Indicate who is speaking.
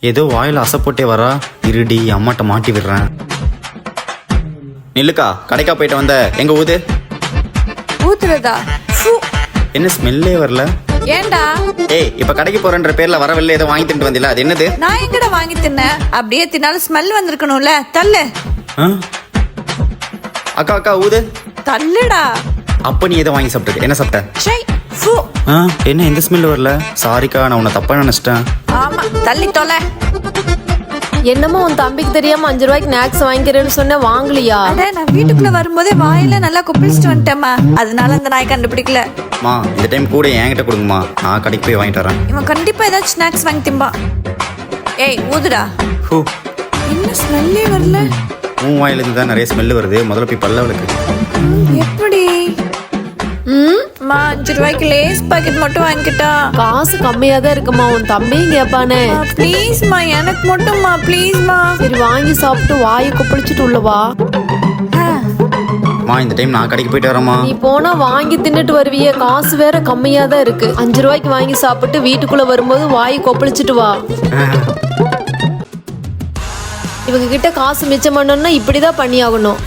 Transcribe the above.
Speaker 1: ஏதோ வாயில் அசை போட்டே வரா. இருடி அம்மாட்ட மாட்டி விடுறேன். நில்லுக்கா கடைக்கா போயிட்டு வந்த. எங்க ஊது?
Speaker 2: ஊத்துறதா? ஃபு.
Speaker 1: என்ன ஸ்மெல்லே வரல?
Speaker 2: ஏன்டா
Speaker 1: ஏய் இப்ப கடைக்கு போறேன்ற பேர்ல வர வெளில ஏதோ வாங்கி தின்ட்டு வந்தில. அது என்னது?
Speaker 2: நான் எங்கடா வாங்கி தின்னேன்? அப்படியே தின்னாலும் ஸ்மெல் வந்திருக்கணும்ல. தள்ளு.
Speaker 1: ஆ? அக்கா அக்கா ஊது.
Speaker 2: தள்ளுடா.
Speaker 1: அப்ப நீ ஏதோ வாங்கி சாப்பிட்டு என்ன சாப்பிட்ட?
Speaker 2: ஷை.
Speaker 1: ஆ, என்ன எந்த ஸ்மெல் வரல? சாரிக்கா நான் உன்னை தப்பா நினைச்சிட்டேன்.
Speaker 2: ஆமா தள்ளி தொலை.
Speaker 3: என்னமோ உன் தம்பிக்கு தெரியாம அஞ்சு ரூபாய்க்கு ஸ்நாக்ஸ் வாங்கிக்கிறேன்னு சொன்ன வாங்கலையா?
Speaker 2: அட நான் வீட்டுக்குள்ள வரும்போதே வாயில நல்லா குப்பிச்சிட்டு வந்துட்டேம்மா. அதனால அந்த நாய் கண்டுபிடிக்கல.
Speaker 1: மா இந்த டைம் கூட என்கிட்ட கொடுங்கம்மா. நான் கடைக்கு போய் வாங்கிட்டு வரேன்.
Speaker 2: இவன் கண்டிப்பா ஏதாச்சும் ஸ்நாக்ஸ் வாங்கி திம்பான் ஏய் ஊதுடா.
Speaker 1: ஹூ.
Speaker 2: என்ன ஸ்மெல்லே வரல?
Speaker 1: உன் வாயிலிருந்து தான் நிறைய ஸ்மெல் வருது. முதல்ல போய் பல்ல விளக்கு.
Speaker 2: எப்படி அஞ்சு ரூபாய்க்கு லேஸ் பாக்கெட் மட்டும் வாங்கிக்கிட்டா?
Speaker 3: காசு கம்மியா தான் இருக்குமா உன் தம்பியும் கேட்பானே
Speaker 2: ப்ளீஸ்மா எனக்கு மட்டும்மா ப்ளீஸ்மா
Speaker 3: சரி வாங்கி சாப்பிட்டு வாயை கொப்பளிச்சுட்டு உள்ள வா.
Speaker 1: மா இந்த டைம் நான் கடைக்கு போயிட்டு வரேம்மா.
Speaker 3: நீ போனா வாங்கி தின்னுட்டு வருவியே காசு வேற கம்மியா தான் இருக்கு. அஞ்சு ரூபாய்க்கு வாங்கி சாப்பிட்டு வீட்டுக்குள்ள வரும்போது வாயை கொப்பளிச்சுட்டு வா. இவங்க கிட்ட காசு மிச்சம் பண்ணணும்னா இப்படிதான் பண்ணி ஆகணும்